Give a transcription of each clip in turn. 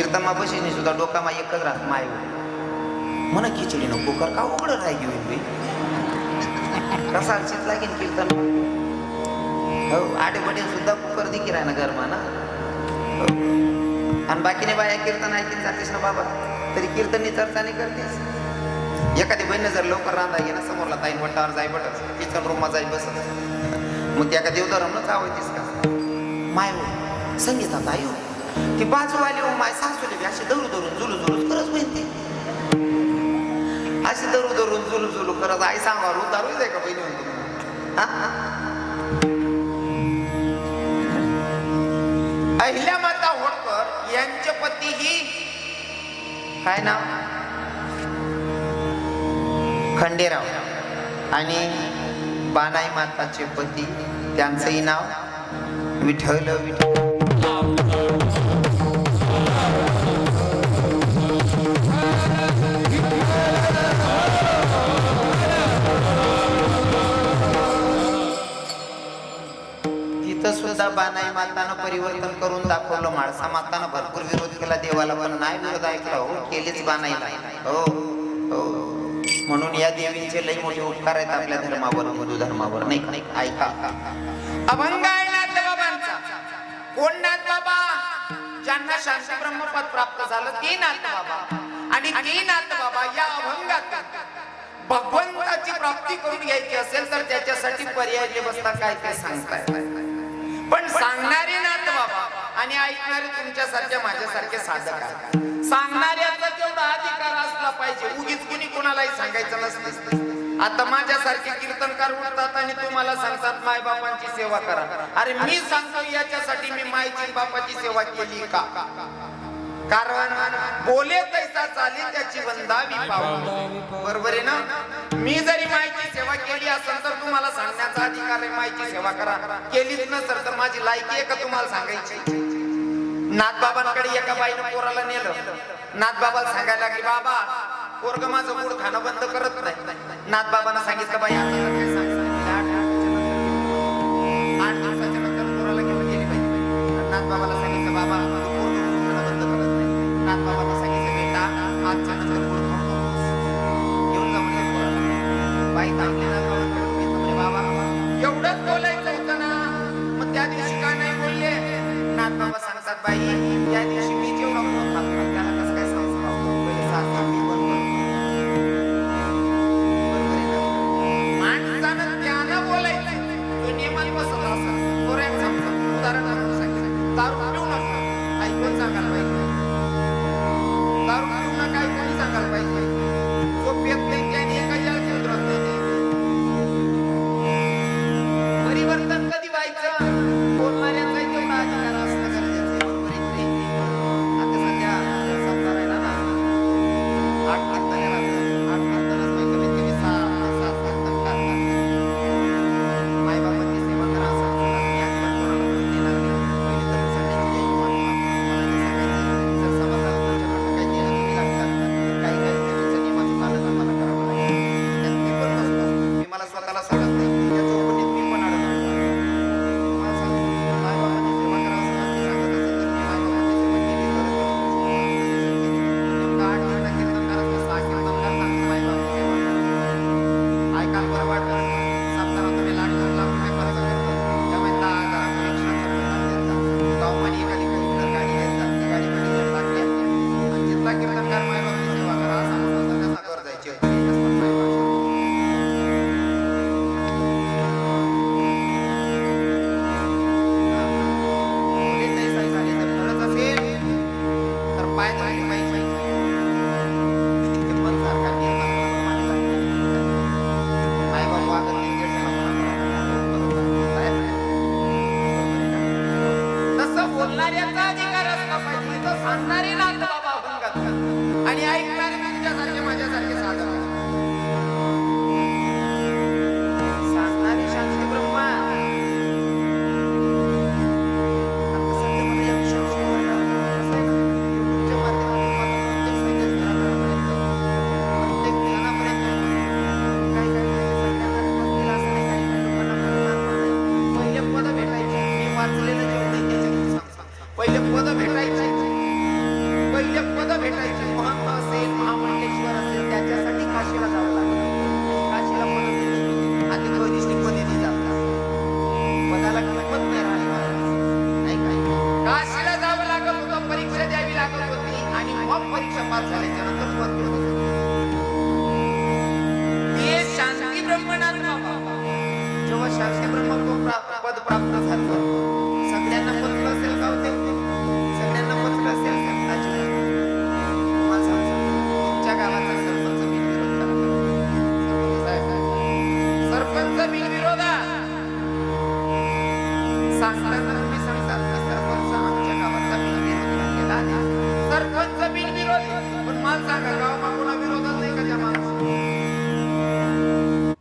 कीर्तनमा बशीने सुद्धा डोकामा एकच राहत माय म्हणा खिचडी नको कर का उघड राय घेऊन बी कसा चित लागेल कीर्तन? हो आडे सुद्धा कुकर दिकी राह ना घरमा ना आणि बाकीने बाया कीर्तन ऐकून जातेस ना बाबा. तरी कीर्तननी चर्चा नाही करतेस? एखादी बहिणी जर लवकर रांधा घे ना समोरला ताई बटावर जाई बटस किचन रूममा जाई बसत. मग त्या का देवधर्मच आवडतीस का? माय हो संगीतात आई हो ती बाजूवाली हो माय सासू बी अशी दरू धरून जुलू जुलू करत बहिणी अशी दरू धरून जुलू जुलू करत आई सांगावर उतारू दे का बहिणी म्हणते अहिल्या माता होळकर यांचे पती ही काय नाव खंडेराव आणि बानाई माताचे पती त्यांचंही नाव विठल विठल सुद्धा बानाई मातानं परिवर्तन करून दाखवलं माणसा. मातानं भरपूर विरोध केला देवाला पण नाही विरोध ऐकला हो केलीच बानाईला हो हो. म्हणून या देवींचे लई मोठे उपकार आहेत आपल्या धर्मावर हिंदू धर्मावर नाही ऐका. अभंग आहे कोण नाथ बाबा? ज्यांना शांती ब्रह्मपद प्राप्त झालं ते नाथ बाबा. आणि ते नाथ बाबा या अभंगात भगवंताची प्राप्ती करून घ्यायची असेल तर त्याच्यासाठी पर्याय व्यवस्था काय काय सांगताय? पण सांगणारे नाथ बाबा आणि ऐकणारे तुमच्यासारख्या माझ्यासारखे साधक आहेत. सांगणाऱ्याचा तेवढा अधिकार असला पाहिजे. उगीच कुणी कुणालाही सांगायचं नसतं आता माझ्यासारखे कीर्तनकार उठतात आणि तुम्हाला सांगतात माय बापांची सेवा करा. अरे मी सांगतो याच्यासाठी मी मायची बापाची सेवा केली का? कारण बोले तैसा चाली त्याची वंदावी पाहू बरोबर आहे ना? मी जरी माहिती सेवा केली असेल तर तुम्हाला सांगण्याचा अधिकार आहे माहिती सेवा करा. केलीच नसेल तर माझी लायकी आहे का तुम्हाला सांगायची? नाथबाबांकडे एका बाईनं पोराला नेलं. नाथबाबाला सांगायला की बाबा पोरग माझं मूळ खाणं बंद करत नाही. नाथबाबांना सांगितलं बाई आता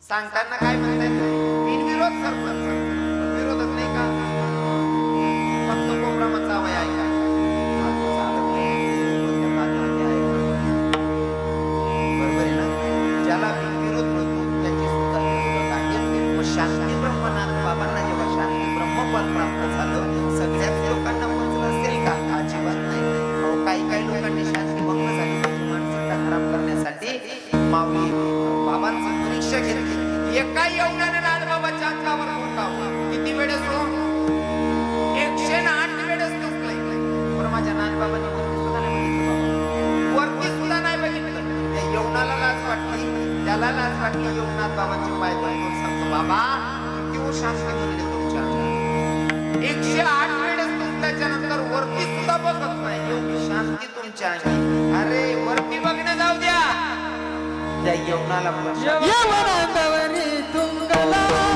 सांगताना काय म्हणताय? बिनविरोध सरपंच. बाबांचे पाय पकडून सांगतो? बाबा किती शांती भरली तुमच्या. एकशे आठ वेळेस तुटल्याच्या नंतर वरती सुद्धा बघत नाही. एवढी शांती तुमच्या अरे वरती बघणं जाऊ द्या. त्या यवनाला तुंगला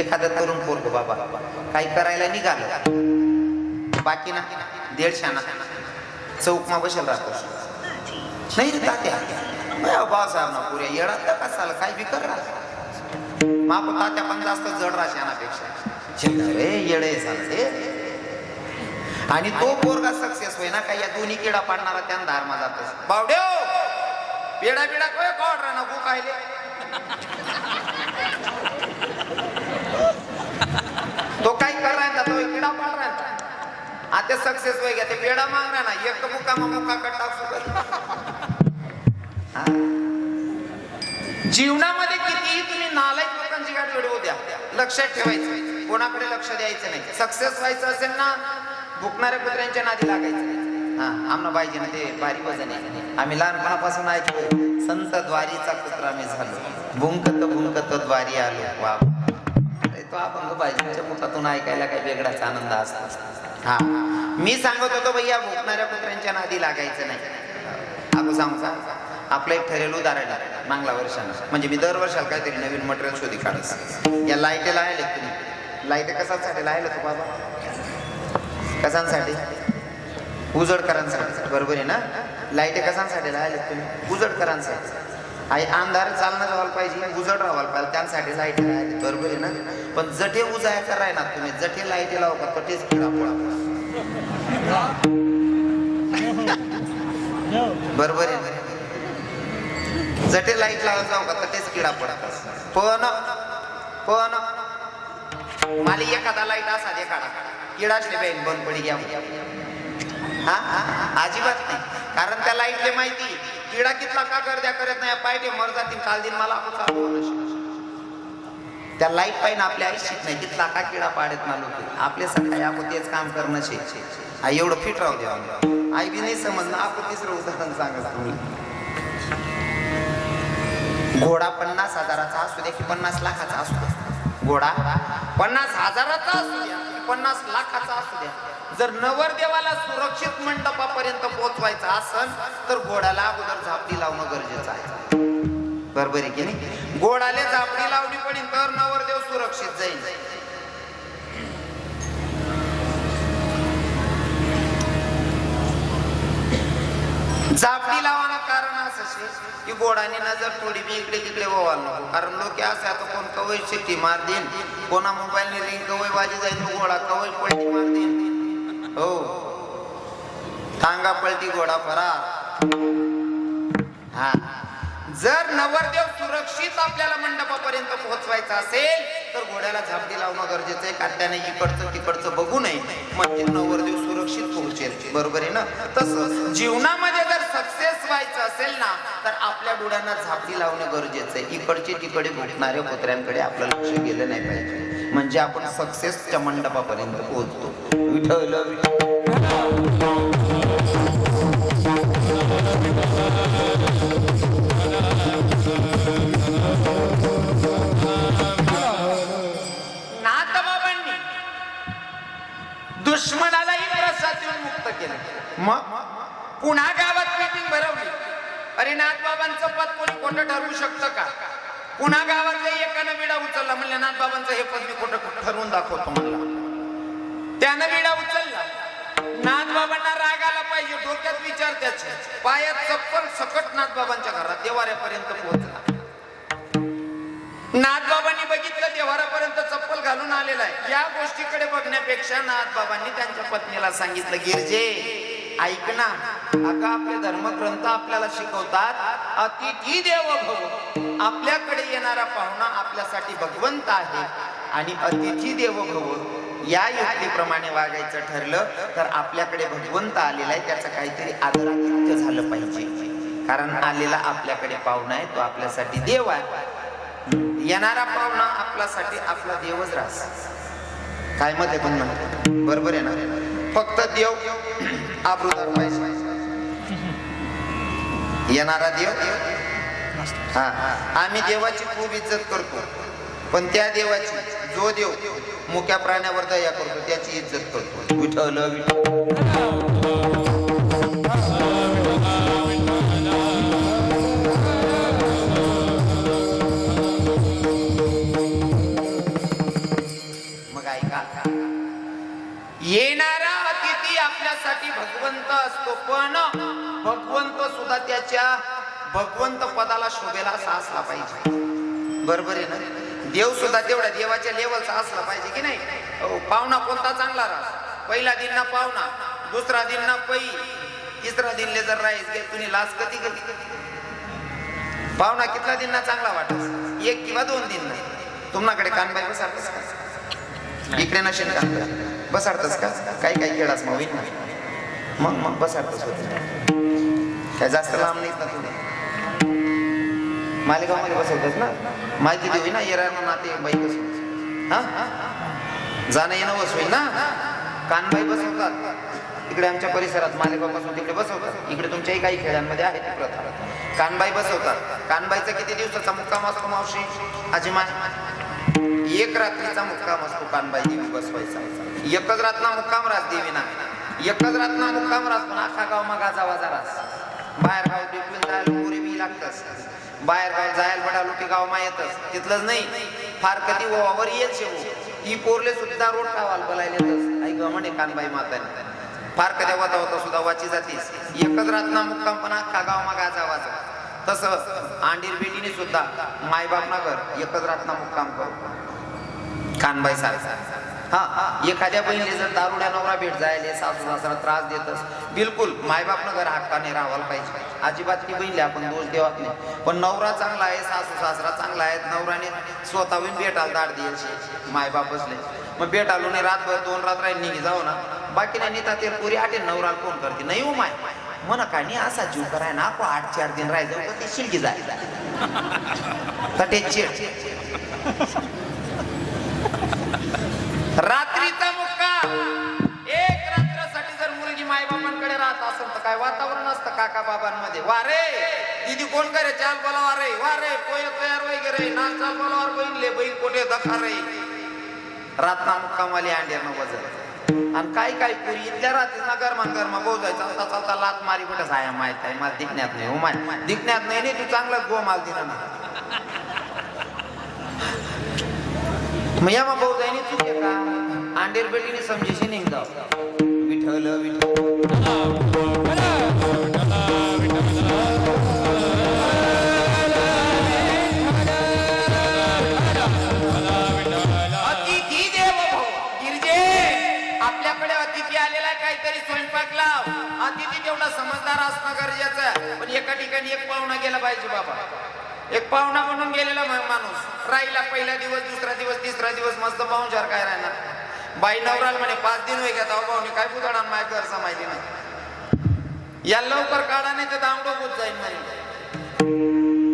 एखादं तरुण पोरग बाबा काही करायला निघालं. बाकी ना दीडशाना चौकमा बसेल राहतो. नाही तात्या. बासाहेब ना पुऱ्या येडात का कसाला काय बी कर. माप तात्या पण जास्त जड राहते चिंता रे येडे झालं. आणि तो पोरगा सक्सेस होईना काय या दोन्ही किडा पाडणारा त्यान धारमा जात बावड्यो! पेडा बिडा काय कॉड राहणार? गो कायले तो काय कर रहा तो किडा पाड रहा आता सक्सेस होई गया ते पेडा मांग रहा ना एक कट्टा जीवनामध्ये कितीही तुम्ही नालायक लोकांची गाठ वेळ द्या लक्षात ठेवायचं. कोणाकडे लक्ष द्यायचं नाही. सक्सेस व्हायचं असेल ना भुकणाऱ्या कुत्र्यांच्या नादी लागायचं हा आम्हाला पाहिजे ना ते भारी वजन आहे. आम्ही लहानपणापासून ऐकतो संत द्वारीचा कुत्रा मी झालो. भुंकत भुंकत द्वारी आलो. बाबा तो अभंग बाजूच्या मुखातून ऐकायला काही वेगळाच आनंद असतो. हा. मी सांगत होतो भैया भुकणाऱ्या कुत्र्यांच्या नादी लागायचं नाही. अगो सांगू का आपलं एक ठरेल उदाहरण आहे मागल्या वर्षानं. म्हणजे मी दर वर्षाला काहीतरी नवीन मटेरियल शोधी काढस या लाईटी लायले तुम्ही. लाइट कशासाठी लायलं तू बाबा? कशांसाठी? उजडकरांसाठी. बरोबर आहे ना? लाइट कशांसाठी लायले तुम्ही? उजडकरांसाठी. आई अंधार चालणं जावायला पाहिजे उजड राहायला पाहिजे त्यांसाठी लाइट राहिले बरोबर आहे ना? पण जठे उजाया कराय ना तुम्ही. जठे लाईटी लावू का? तटेच किडा बरोबर आहे जठे लाइट लावत जाऊ का? तटेच किडा पडा पण पण माली एखादा लाइट असा एखादा. किडाच बाईन बंद पडी घ्या हा? अजिबात नाही. कारण त्या लाईटले माहिती. किडा कितला का गर्द्या करत नाही. पाहिजे मर जातील काल दिन मला आपण चालू त्या लाइट पाहिजे आपल्या आयुष्यात नाही तिथला का किडा पाडत ना लोक. आपले सकाळी आपण तेच काम करणं शे. हा एवढं फिट राहू द्या आई बी नाही समजणं आपण तिसरं उदाहरण सांगत तुम्ही घोडा पन्नास हजाराचा असू द्या की पन्नास लाखाचा असू द्या. घोडा पन्नास हजाराचा असू द्या पन्नास लाखाचा असू द्या. जर नवरदेवाला सुरक्षित मंडपापर्यंत पोहोचवायचं असन तर घोड्याला अगोदर झापडी लावणं गरजेचं आहे. बरोबर आहे की नाही? गोडाले झापडी लावली पडेल तर नवरदेव सुरक्षित जाईल. झापडी लावायला कारण असं की घोडाने नजर थोडी मी इकडे तिकडे व्हायला कारण लोक असं आता कोण कवय शिट्टी मार देईन कोणा मोबाईलने रिंग कवय वाजी जाईल तो घोडा कवय पलटी मार देईन. हो. थांगा पलटी घोडा फरा हा. जर नवरदेव सुरक्षित आपल्याला मंडपापर्यंत पोहोचवायचा असेल तर घोड्याला झापडी लावणं गरजेचं आहे. कारण त्याने इकडचं तिकडचं बघू नये. म्हणजे नवरदेव सुरक्षित पोहोचेल. बरोबर आहे ना? तसं जीवनामध्ये जर सक्सेस व्हायचं असेल ना तर आपल्या डोळ्यांना झापडी लावणं गरजेचं आहे. इकडचे तिकडे घुटणाऱ्या कुत्र्यांकडे आपलं लक्ष गेलं नाही पाहिजे. म्हणजे आपण सक्सेसच्या मंडपापर्यंत पोहोचतो. विठ्ठल विठ्ठल. शांत केलं. मग पुन्हा गावात मीटिंग भरवली. अरे नाथबाबांचं पद कोणी कोणतं ठरवू शकतं का? पुन्हा गावातले एकानं विडा उचलला. म्हणले नाथबाबांचं हे पद मी कोणतं ठरवून दाखवतो म्हणलं. त्यानं विडा उचलला. नाथबाबांना राग आला पाहिजे. डोक्यात विचार त्याचे. पायात चप्पल सकट नाथबाबांच्या घरात देवाऱ्यापर्यंत पोहोचला. नाथबाबांनी बघितलं देवारापर्यंत चप्पल घालून आलेला आहे. या गोष्टीकडे बघण्यापेक्षा नाथबाबांनी त्यांच्या पत्नीला सांगितलं गिरजे ऐक ना. अगं आपले धर्मग्रंथ आपल्याला शिकवतात अतिथी देव भव. आपल्याकडे येणारा पाहुणा आपल्यासाठी भगवंत आहे आणि अतिथी देव भव. या युक्तीप्रमाणे वागायचं ठरलं तर आपल्याकडे भगवंत आलेला आहे त्याचं काहीतरी आदरातिथ्य झालं पाहिजे. कारण आलेला आपल्याकडे पाहुणा आहे तो आपल्यासाठी देव आहे. येणारा पाहुणा आपल्यासाठी आपला देवच राहस. काय मत आहे पण बरोबर आहे ना? फक्त देव आबरूदार पाहिजे. येणारा देव? हा. आम्ही देवाची खूप इज्जत करतो. पण त्या देवाची जो देव मुक्या प्राण्यावर दया करतो त्याची इज्जत करतो. विठल विठल पण भगवंत सुद्धा त्याच्या भगवंत पदाला शोभेला असा असला पाहिजे. बरोबर आहे ना? देव सुद्धा तेवढ्या देवाच्या लेवलचा असला पाहिजे की नाही? पाहुणा कोणता चांगला राहा पहिला दिन ना पाहुणा दुसरा दिन ना पै. तिसरा दिनले जर राहीस गे तुम्ही लाच कधी कधी पाहुणा कितला दिन ना चांगला वाटत एक किंवा दोन दिन नाही. तुम्हाकडे कानबाई बसाडतस का? इकडे नशेन का बसाडतस का? काही काही खेळास मग होईन ना. मग मग बसायला होते काय जास्त लांब नाहीत ना तुम्ही? मालेगावमध्ये बसवतच ना? माहिती देऊ ना येणार नाते बाई कसं हा? जाणं येणं बसवेल ना? कानबाई बसवतात. इकडे आमच्या परिसरात मालेगावपासून तिकडे बसवतात. इकडे तुमच्याही काही खेड्यांमध्ये आहे प्रथा. कानबाई बसवतात. कानबाईचा किती दिवसाचा मुक्काम असतो मावशी? आजीमा एक रात्रीचा मुक्काम असतो कानबाई देवी बसवायचा. एकच रात्र मुक्काम रास देवीना. एकच रात्र मुक्काम रास पण अख्खा गाव मग वाजा जरास बाहेर गाव टिपून जायला मोरी बी लागतस बाहेर गाव जायला बडा लुटी गाव मा येतच. तिथलंच नाही फार कधी ओवावर येत शेव ही पोरले सुद्धा रोड कावाल बोलायला येतच. आई ग म्हणे कानबाई माताने फार कधी होता होता सुद्धा वाची जातीस. एकच रात्र मुक्काम पण अख्खा गाव मग गाजावा तसं आंडीर बेटीने सुद्धा मायबाप नगर एकच रात्र मुक्काम करतो कानबाई साहेब. हा एखाद्या बहिणीला जर दारुड्या नवरा भेट जायले सासू सासरा त्रास देतस बिलकुल मायबापनं घर हक्काने राहायला पाहिजे. अजिबात ती बहिणीला आपण दोष देवात नाही. पण नवरा चांगला आहे सासू सासरा चांगला आहे नवराने स्वतःहून भेटायला दाड द्यायची. मायबाप बसले. मग भेट आलो नाही रातभर दोन रात्र निघी जाऊ ना. बाकी नाही नेता ते पुरी आटे नवराला फोन करते. नाही हो माय म्हणा काय नाही असा जीव कराय ना आपण आठ चार दिन राहायचं तर ते शिलकी जाय. रात्रीचा मुक्का एक रात्रासाठी जर मुलगी मायबापांकडे राहत असेल तर काय वातावरण असतं काका बाबांमध्ये वा रे कोण करे? चाल बोलावा रे. वा रे पोय तयार वगैरे नाच चाल बोलावर बहीण ले बहीण कोठे दखा रे. रातना मुक्कामाली अंड्यानं वजन. आणि काय काय पुरी? इथल्या रात्री ना गरमा गरमा बोजायचं चालता चालता लात मारी कुठे साया माहीत आहे मला दिखण्यात नाही हो माय. दिखण्यात नाही नाही तू चांगलं गो माल दिला ना. मग या मग भाऊ जाईने तू का? आंडेर बेटीने समजेशी निघता विठल विठल अतिथी आपल्याकडे अतिथी आलेला आहे, काहीतरी स्वयंपाक अतिथी तेवढा समजदार असणं गरजेचं आहे. पण एका ठिकाणी एक पाहुणा गेला पाहिजे बाबा. एक पाहुणा म्हणून गेलेला माणूस. राहिला पहिला दिवस दुसरा दिवस तिसरा दिवस मस्त पाहुणचार काय राहणार? बाई नवराल म्हणे पाच दिन होई घेता भाऊ काय पुतळा माय घर माहिती नाही. या लवकर काढा नाही तर दामडो होत जाईल म्हणे.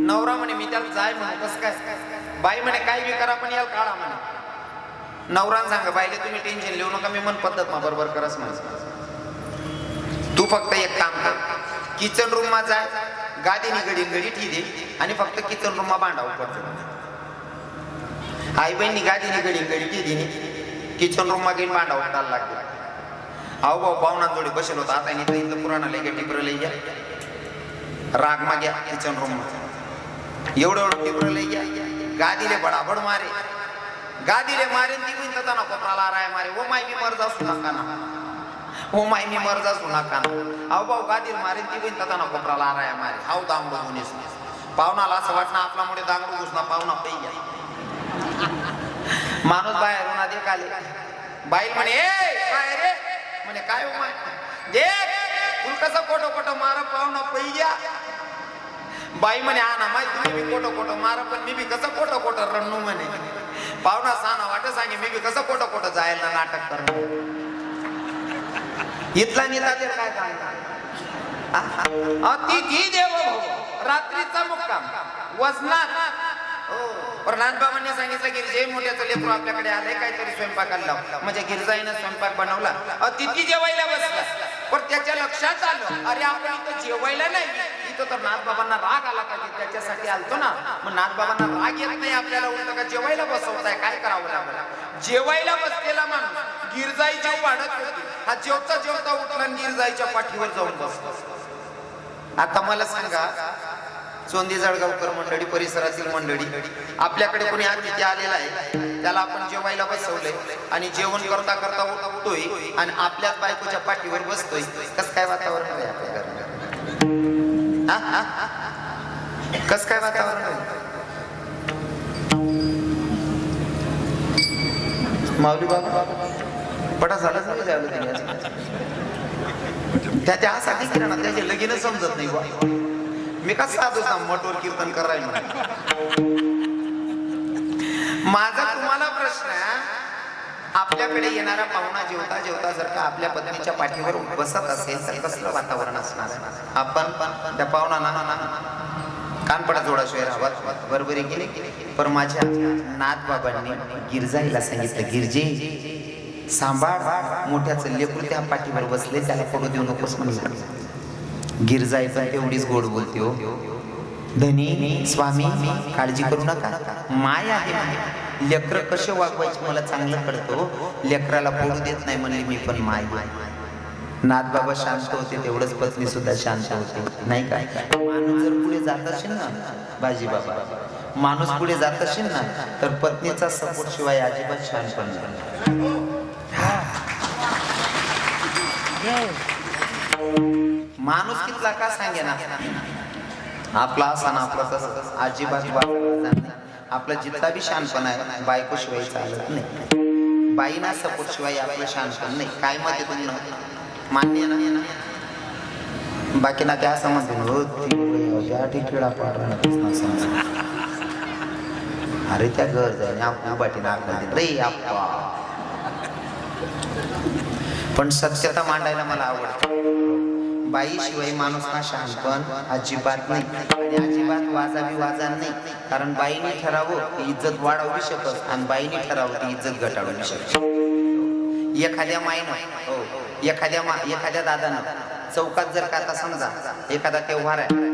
नवरा म्हणे मी त्याला जाय म्हणे कसं काय? बाई म्हणे काय बी करा पण याला काढा म्हणे. नवरान सांगा बाईले तुम्ही टेन्शन लिहू नका मी मन पद्धत मा बरोबर करस म्हणे. तू फक्त एक काम कर किचन रूम मा जाय गादी निगडी गडी ठी दे आणि फक्त किचन रुमा मा भांडा पडतो आई बहिणी गादी निगडी गडी ठी दिनी किचन रुमा घेऊन भांडा उठायला लागले. अहो भाऊ पाहुणांजोडी बसेल होता. आता इथं इथं पुराणा लय घ्या टिपर लय घ्या राग मा घ्या किचन रूम मा एवढं एवढं टिपर लय घ्या गादीले बडाबड मारे. गादीले मारे ती पण तथा नको मला राय मारे. ओ माय मी मर जासू नका. ना ओ माय मी मर जासू नका ना अहो भाऊ गादील मारे ती पण तथा नको मला पाहुणाला असं वाटणं आपल्यामुळे दांगडू घुसना पाहुणा पैया माणूस बाहेर बाहेरून आधी आले बाईल म्हणे ए काय रे? म्हणे काय हो माय? तू कसं कोटो कोटो मार पाहुणा पैया बाई म्हणे हा ना माहिती मी बी कोटो कोटो मार पण मी बी कसं कोटो कोटो रन्नू म्हणे. पाहुणा साना वाट सांगे मी बी कसं कोटो कोटो जायला नाटक करणं इथला नेता ते काय काय? अतिथी देव हो, रात्रीचा मुक्काम वजनात. हो, प्रल्हाद बाबांनी सांगितलं गिरजे मोठ्याचं लेकरू आपल्याकडे आलंय काहीतरी स्वयंपाकाला लाव. म्हणजे गिरजाईनं स्वयंपाक बनवला. अतिथी जेवायला बसला. पण त्याच्या लक्षात आलं अरे आपण इथं जेवायला नाही. इथं तर नाथ बाबांना राग आला का? त्याच्यासाठी आलतो ना. मग नाथ बाबांना राग येत नाही आपल्याला. उलट का जेवायला बसवताय? काय करावं लागलं? जेवायला बसलेला माणूस गिरजाई जेव वाढत होती. हा जेवता जेवता उठला आणि गिरजाईच्या पाठीवर जाऊन बसतो आता मला सांगा चोंदी जळगावकर मंडळी परिसरातील मंडळी आपल्याकडे कोणी अतिथी आलेला आहे? त्याला आपण जेवायला बसवलंय आणि जेवण करता करता उठतोय आणि आपल्याच बायकोच्या पाठीवर बसतोय. कस काय वातावरण आहे आपल्या घरात कस काय वातावरण आहे? माऊली बाबा. पटा झालाच झालं झालं तिने त्या त्यासाठी केलं त्याचे लगीन समजत नाही बा मी कसं साधू मठवर कीर्तन करायला माझा तुम्हाला प्रश्न आहे, आपल्याकडे येणारा पाहुणा जेवता जेवता जर का आपल्या पत्नीच्या पाठीवर बसत असेल तर कसलं वातावरण असणार? आपण पण त्या पाहुणा ना ना ना कानपडा जोडाशिवाय शहरावर बरोबर गेले पण माझ्या नाथ बाबांनी गिरजाईला सांगितलं गिरजे सांभाळ. मोठ्याचं लेकरू त्या पाठीवर बसले त्याला पडू देऊ नकोस म्हणलं. गिरजाई पण तेवढीच गोड बोलते हो. धनी स्वामी काळजी करू नका. माय आहे माय. लेकर कसे वागवायचे मला चांगलं कळतो हो. लेकराला पडू देत नाही म्हणले मी पण माय माय नाथ बाबा शांत होते तेवढंच पत्नी सुद्धा शांत होते. नाही काय माणूस जर पुढे जात असेल ना बाजी बाबा माणूस पुढे जात असेल ना तर पत्नीचा सपोर्ट शिवाय अजिबात शान पण माणूस कितला का सांगे ना? आपला असा ना आपला तसं अजिबात आपला जितका बी शानपण आहे बायको शिवाय चालत नाही. बाईना सपोर्ट शिवाय आपलं शानपण नाही. काय माहिती तुम्ही? मान्य ना. बाकी ना त्या समजते अरे त्या घर जाणे आपल्या नाक रे पण सत्यता मांडायला मला आवडतं. बाई शिवाय माणूस ना शहाणपण अजिबात नाही. आणि अजिबात वाजावी वाजा नाही. कारण बाईने ठरावं ती इज्जत वाढवू शकत आणि बाईने ठरावं ती इज्जत घटाडू शकत. एखाद्या माईनं हो, एखाद्या मा एखाद्या दादानं चौकात जर का आता समजा एखादा त्योहार आहे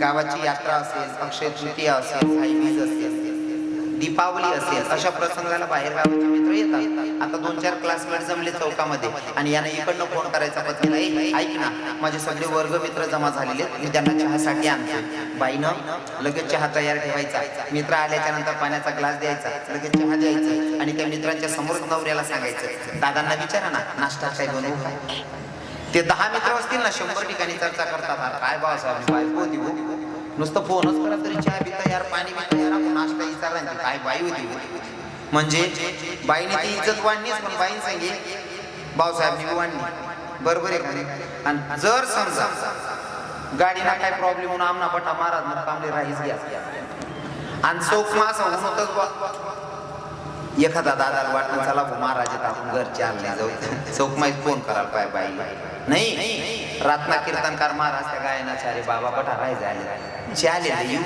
गावाची यात्रा असेल अक्षय तृतीया असेल भाईबीज असेल दीपावली असेल अशा प्रसंगाला बाहेर गावाचे मित्र येतात. आता दोन चार क्लासमेट जमले चौकामध्ये आणि यांना इकडनं फोन करायचा पत्नीला नाही ऐक ना माझे सगळे वर्ग मित्र जमा झालेले आहेत, मी त्यांना चहासाठी आणतो बाईनं लगेच चहा तयार ठेवायचा. मित्र आल्याच्यानंतर पाण्याचा ग्लास द्यायचा लगेच चहा द्यायचा. आणि त्या मित्रांच्या समोर नवऱ्याला सांगायचं दादांना विचारा ना नाश्ता काय बनवू काय? ते दहा मित्र असतील ना शंभर ठिकाणी चर्चा करतात काय बाबासाहेब बायको होती नुसतं फोनच करा तरी चहा पिता यार पाणी पिता यार आपण नाश्ता विचारला काय बाई होती म्हणजे बाईने ती इज्जत वाढलीच पण बाईन सांगे भाऊसाहेब मी वाढली बरोबर आहे आणि जर समजा गाडीला काय प्रॉब्लेम होऊन आमना बटा महाराज मग कामले राहीच घ्या. आणि चौक मासा होतच एखादा दादाला वाटलं चला भाऊ महाराजात आपण घरचे आणले जाऊ चौक फोन करायला पाय बाई. नाही. रातना कीर्तनकार महाराज त्या गायनाचार्य बाबा पठा राय झाले चाले येऊ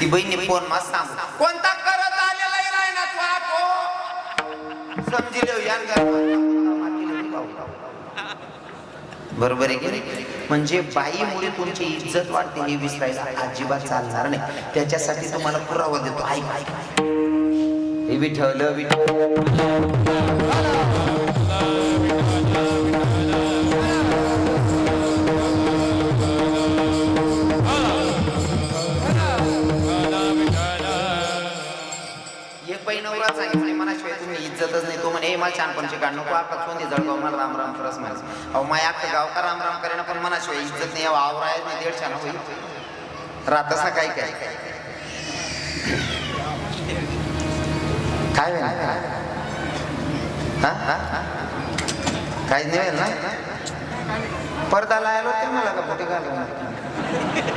ती बहिणी फोन मास सांग कोणता करत आलेला आहे ना तू आको समजिले यार बरोबर आहे की नाही? म्हणजे बाईमुळे तुमची इज्जत वाढते हे विसरायला अजिबात चालणार नाही. त्याच्यासाठी तुम्हाला पुरावा देतो. ऐक ऐक ऐक. विठ्ठल एक बाई नवरा सांगितले मनाशिवाय तुम्ही इज्जतच नाही. तो म्हणे "ए, मला छानपणचे काढ नको आपला चोंदी जळगाव मला राम राम करस म्हणास अहो माय अख्खं गाव का राम राम करेना पण मनाशिवाय इज्जत नाही. आवरा आहे नाही दीड छान होईल. रात काय काय? काय होईल? हा? काहीच नाही होईल ना? पडदा लायला होते मला का कुठे घालून?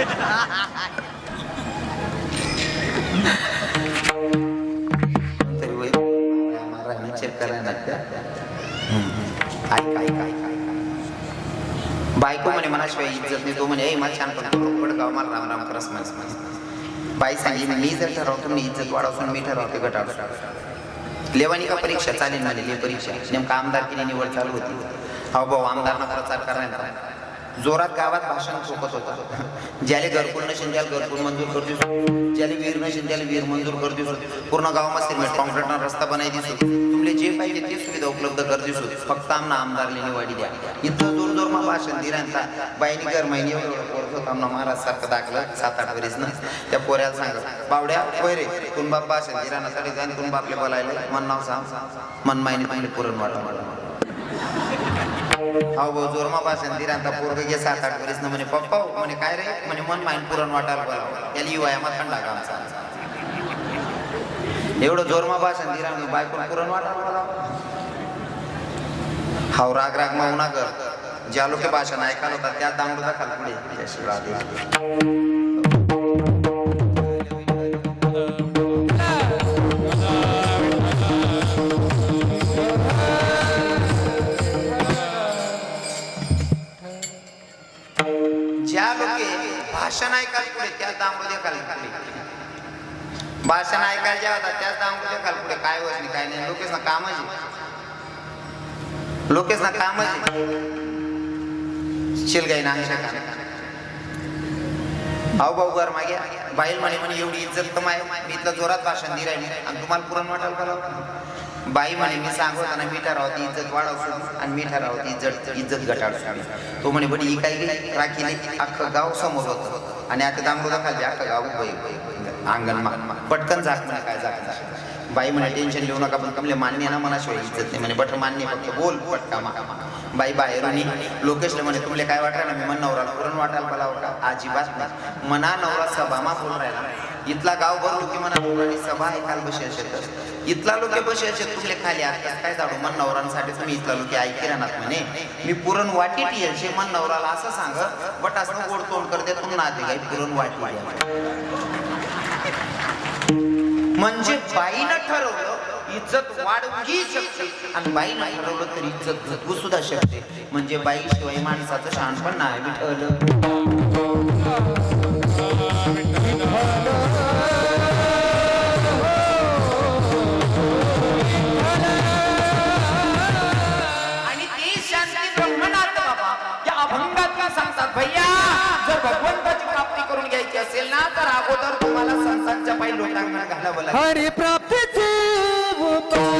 तरी वय विचार करायला बायको म्हणे मनाशिवाय इज्जत नाही. तो म्हणे मला छान पण गाव मला राम राम करस म्हणस बाई सांगितली मी जर ठरवतो मी इज्जत वाढवतो मी ठरवते गटाव लेवानी का परीक्षा चालेल म्हणे परीक्षा. नेमका आमदारकीने निवड चालू होती. अहो भाऊ आमदारना प्रचार करण्यात जोरात गावात भाषण ठोकत होता. ज्याले घरकुल नसेल त्याला घरकुल मंजूर कर ज्याले ज्याला नसेल त्याला वीर मंजूर कर पूर्ण गावामध्ये सिमेंट कॉन्क्रीटना रस्ता बनाय दिसतो तुमले जे पाहिजे ते सुविधा उपलब्ध कर दिसू. फक्त आमना आमदारले निवाडी द्या. इथं मा भाषण मग भाषण बाईनी घर महिने एवढं पोरत होता महाराज सारखं दाखलं सात आठ वरीस ना. त्या पोऱ्याला सांग बावड्या होय रे तुम बाप भाषण दिराना साठी जाईन तुम बापले बोलायला. मन नाव सांग. मन माहिनी माहिनी पुरण वाटून अहो भाऊ जोरमा भाषण दिरांता पोरग गे सात आठ वरीस ना. म्हणे पप्पा म्हणे काय रे? म्हणे मन माहिन पुरण वाटायला बोलावं. याला युवायामा थंडा का आमचा. एवढं जोरमा भाषण दिला बायको पुरण वाटायला बोलावं. हाव राग राग मावना कर ज्या लोक भाषण ऐकायला होता त्या दांडूचा दाखल पुढे. ज्या लोके भाषण ऐकायला पुढे त्याच दांडूच्या खाली भाषण ऐकायला ज्या होता त्याच दांडूच्या खाली पुढे. काय होत काय नाही. लोकेस ना कामच लोकेस ना कामच आहे. शिलगाई ना अहो भाऊ घर मागे बाईल म्हणे म्हणे एवढी इज्जत कमाय मी इथलं जोरात भाषण दि राहिली आणि तुम्हाला पुरण वाटाल का बाई म्हणे मी सांगत ना मीठा राहती इज्जत वाढवतो आणि मिठा राहती इज्जत इज्जत घटाडतो तो म्हणे बडी ही काही राखी नाही अख्खं गाव समोर होतं. आणि आता दांगोदा खाली अख्खं गाव उभं अंगण पटकन झाक म्हणे काय झाक बाई म्हणे टेन्शन घेऊ नका पण कमले मान्य ना मनाशिवाय इज्जत नाही. म्हणे बट मान्य फक्त बोल पटका मा बाई बाहेर आणि लोकेशला म्हणे तुम्हाला काय वाटलं ना मी मन नवरा पुरण वाटायला मला का? अजिबात नाही. मना नवरा सभामा बोल राहिला. इथला गाव भर लोक म्हणा. नवरानी सभा आहे काल बशी असेल इथला लोक बशी असेल तुमले खाली आता काय जाडू मन नवरांसाठी तुम्ही इथला लोक ऐकी राहणार म्हणे. मी पुरण वाटी टियलशे मन नवराला असं सांग बट असं गोड तोंड करते तुम्ही ना दे पुरण वाटी म्हणजे बाईनं ठरवलं इज्जत वाढवूही शकते. आणि बाईनं ठरवलं तर इज्जत जगू सुद्धा शकते. म्हणजे बाईशिवाय माणसाचं शहाणपण नाही विठ्ठल भगवंताची प्राप्ती करून घ्यायची असेल ना तर अगोदर तुम्हाला संतांच्या पायी लोटांगण घालावं लागेल. हरी प्राप्ती তোমার